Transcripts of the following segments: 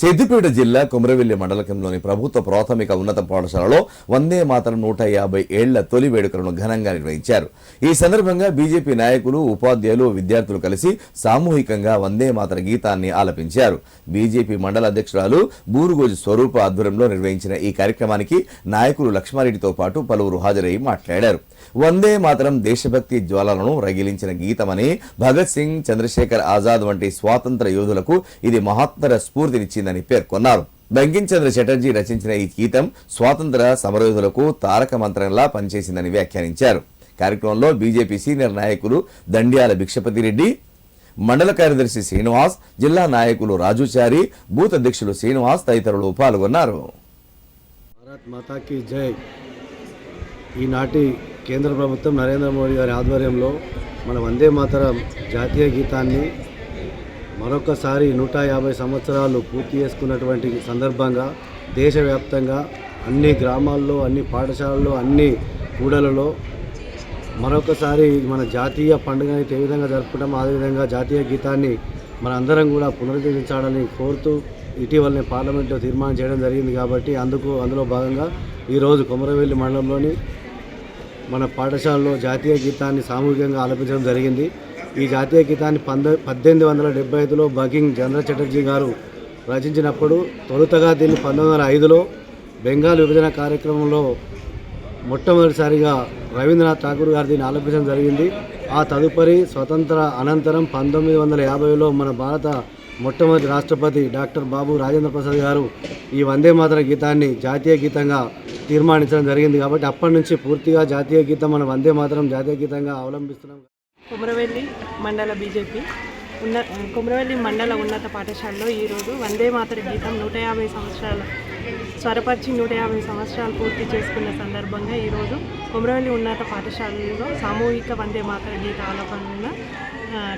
సిద్దిపేట జిల్లా కుమరవెల్లి మండలంలోని ప్రభుత్వ ప్రాథమిక ఉన్నత పాఠశాలలో వందే మాతరం నూట యాభై ఏళ్ళ తొలి వేడుకలను ఘనంగా నిర్వహించారు. ఈ సందర్భంగా బీజేపీ నాయకులు ఉపాధ్యాయులు విద్యార్థులు కలిసి సామూహికంగా వందే మాతర గీతాన్ని ఆలపించారు. బీజేపీ మండల అధ్యక్షురాలు బూరుగోజు స్వరూప ఆధ్వర్యంలో నిర్వహించిన ఈ కార్యక్రమానికి నాయకులు లక్ష్మారెడ్డితో పాటు పలువురు హాజరై మాట్లాడారు. వందే మాతరం దేశభక్తి జ్వాలలను రగిలించిన గీతమని భగత్ సింగ్ చంద్రశేఖర్ ఆజాద్ వంటి స్వాతంత్ర యోధులకు ఇది మహత్తర స్ఫూర్తినిచ్చిందని పేర్కొన్నారు. బంకించంద్ర చటర్జీ రచించిన ఈ గీతం స్వాతంత్ర సమరయోధులకు తారక మంత్రంలా పనిచేసిందని వ్యాఖ్యానించారు. కార్యక్రమంలో బీజేపీ సీనియర్ నాయకులు దండ్యాల భిక్షపతి రెడ్డి మండల కార్యదర్శి శ్రీనివాస్ జిల్లా నాయకులు రాజుచారి బూత్ అధ్యక్షులు శ్రీనివాస్ తదితరులు పాల్గొన్నారు. భారత్ మాతాకి జై. ఈనాటి కేంద్ర ప్రభుత్వం నరేంద్ర మోడీ గారి ఆధ్వర్యంలో మన వందే మాతరం జాతీయ గీతాన్ని మరొకసారి నూట యాభై సంవత్సరాలు పూర్తి చేసుకున్నటువంటి సందర్భంగా దేశవ్యాప్తంగా అన్ని గ్రామాల్లో అన్ని పాఠశాలల్లో అన్ని కూడలలో మరొకసారి మన జాతీయ పండుగని ఏ విధంగా జరుపుకుంటాం అదేవిధంగా జాతీయ గీతాన్ని మన అందరం కూడా పునరుద్ధరించాలని కోరుతూ ఇటీవలనే పార్లమెంట్లో తీర్మానం చేయడం జరిగింది కాబట్టి అందుకు అందులో భాగంగా ఈరోజు కొమరవెల్లి మండలంలోని మన పాఠశాలలో జాతీయ గీతాన్ని సామూహికంగా ఆలపించడం జరిగింది. ఈ జాతీయ గీతాన్ని పంద పద్దెనిమిది వందల డెబ్బై ఐదులో బకింగ్ చంద్ర చటర్జీ గారు రచించినప్పుడు తొలుతగా దీన్ని పంతొమ్మిది వందల ఐదులో బెంగాల్ విభజన కార్యక్రమంలో మొట్టమొదటిసారిగా రవీంద్రనాథ్ ఠాగూర్ గారు దీన్ని ఆలపించడం జరిగింది. ఆ తదుపరి స్వతంత్ర అనంతరం పంతొమ్మిది వందల యాభైలో మన భారత మొట్టమొదటి రాష్ట్రపతి డాక్టర్ బాబు రాజేంద్ర ప్రసాద్ గారు ఈ వందే మాతర గీతాన్ని జాతీయ గీతంగా తీర్మానించడం జరిగింది. కాబట్టి అప్పటి నుంచి పూర్తిగా జాతీయ గీతం మన వందే మాతరం జాతీయ గీతంగా అవలంబిస్తున్నాం. కుమరవెల్లి మండల బీజేపీ. ఉన్న కుమరవెల్లి మండల ఉన్నత పాఠశాలలో ఈరోజు వందే మాతర గీతం నూట యాభై సంవత్సరాల స్వరపరిచి నూట యాభై సంవత్సరాలు పూర్తి చేసుకున్న సందర్భంగా ఈరోజు కుమరవెల్లి ఉన్నత పాఠశాలలో సామూహిక వందే మాతర గీత ఆలపన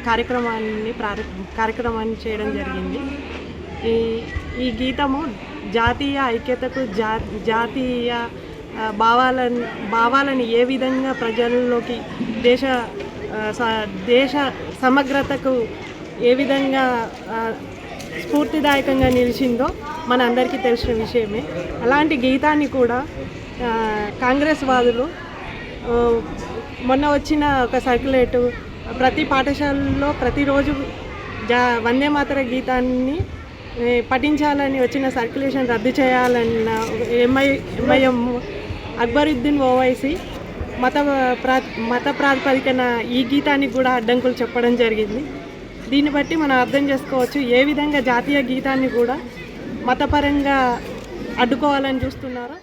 కార్యక్రమాన్ని ప్రార కార్యక్రమాన్ని చేయడం జరిగింది. ఈ ఈ గీతము జాతీయ ఐక్యతకు జా జాతీయ భావాలను భావాలను ఏ విధంగా ప్రజల్లోకి దేశ దేశ సమగ్రతకు ఏ విధంగా స్ఫూర్తిదాయకంగా నిలిచిందో మన అందరికీ తెలిసిన విషయమే. అలాంటి గీతాన్ని కూడా కాంగ్రెస్ వాదులు మొన్న వచ్చిన ఒక సర్క్యులేటు ప్రతి పాఠశాలలో ప్రతిరోజు జా వందే మాతర గీతాన్ని పఠించాలని వచ్చిన సర్క్యులేషన్ రద్దు చేయాలన్న ఎంఐ ఎంఐఎం అక్బరుద్దీన్ ఓవైసీ మత ప్రా మత ప్రాతిపదికన ఈ గీతానికి కూడా అడ్డంకులు చెప్పడం జరిగింది. దీన్ని బట్టి మనం అర్థం చేసుకోవచ్చు ఏ విధంగా జాతీయ గీతాన్ని కూడా మతపరంగా అడ్డుకోవాలని చూస్తున్నారో?